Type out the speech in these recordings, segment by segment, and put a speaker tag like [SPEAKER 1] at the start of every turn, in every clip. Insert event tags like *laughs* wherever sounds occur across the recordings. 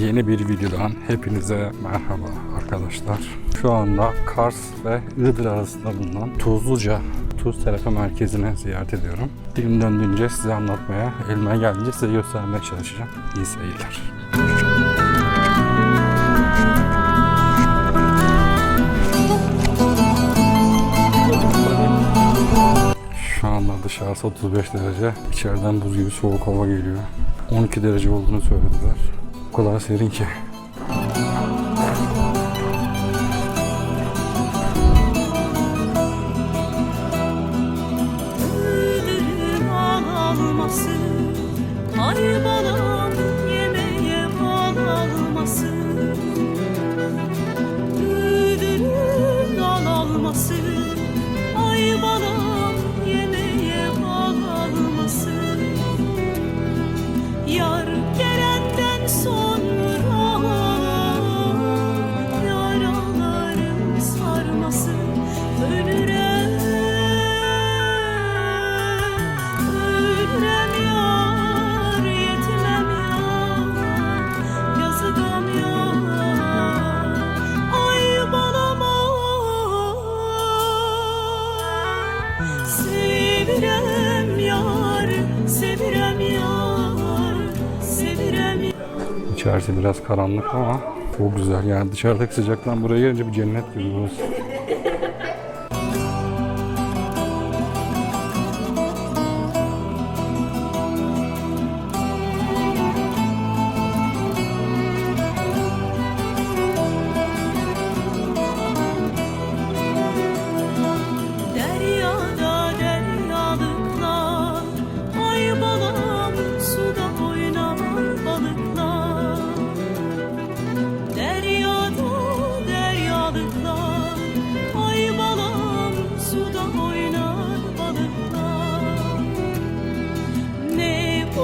[SPEAKER 1] Yeni bir videodan hepinize merhaba arkadaşlar. Şu anda Kars ve Iğdır arasında bulunan Tuzluca Tuz Terapi Merkezi'ne ziyaret ediyorum. Dilim döndüğünce size anlatmaya, elime gelince size göstermeye çalışacağım. İyi seyirler. Şu anda dışarısı 35 derece. İçeriden buz gibi soğuk hava geliyor. 12 derece olduğunu söylediler. Kadar serin ki.
[SPEAKER 2] Müdürüm ağlaması Sevirem yar Sevirem yar Sevirem
[SPEAKER 1] İçerisi biraz karanlık ama çok güzel. Yani dışarıdaki sıcaktan buraya gelince bir cennet gibi burası.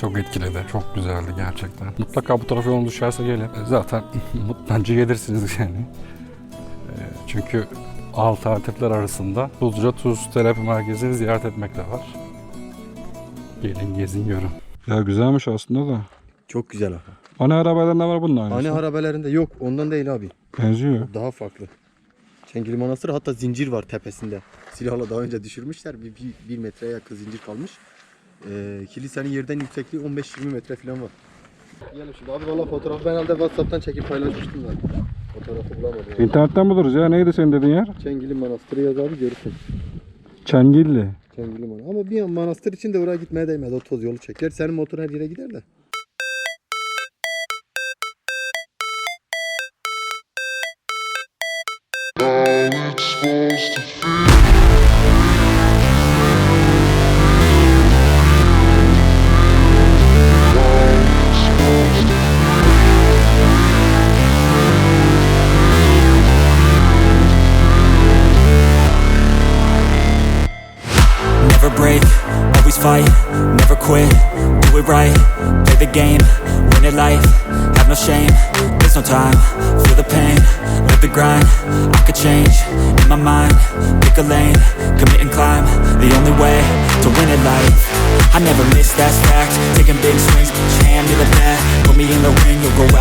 [SPEAKER 1] çok etkiledi. Çok güzeldi gerçekten. Mutlaka bu tarafa yolun düşerse gelin. E, Zaten *laughs* bence gelirsiniz yani. E, Çünkü alternatifler arasında Tuzluca Tuz Terapi Merkezi'ni ziyaret etmek de var. Gelin gezin görün. Ya güzelmiş aslında da.
[SPEAKER 3] Çok güzel abi.
[SPEAKER 1] Ana arabalarında var bunun aynısı.
[SPEAKER 3] Hani harabelerinde yok ondan değil abi.
[SPEAKER 1] Benziyor.
[SPEAKER 3] Daha farklı. Çengeli Manastırı hatta zincir var tepesinde. Silahla daha önce düşürmüşler. Bir, bir, bir metreye yakın zincir kalmış. Ee, kilisenin yerden yüksekliği 15-20 metre falan var. Gelin şimdi abi valla fotoğrafı ben herhalde Whatsapp'tan çekip paylaşmıştım ben. Fotoğrafı bulamadım. yani.
[SPEAKER 1] İnternetten buluruz ya. Neydi senin dediğin yer?
[SPEAKER 3] Çengeli Manastırı yaz abi görürsün.
[SPEAKER 1] Çengilli.
[SPEAKER 3] Çengeli Manastırı. Ama bir manastır için de oraya gitmeye değmez. O toz yolu çeker. Senin motor her yere gider de.
[SPEAKER 4] Never fight, never quit, do it right, play the game, win it life, have no shame, there's no time, feel the pain, live the grind, I could change, in my mind,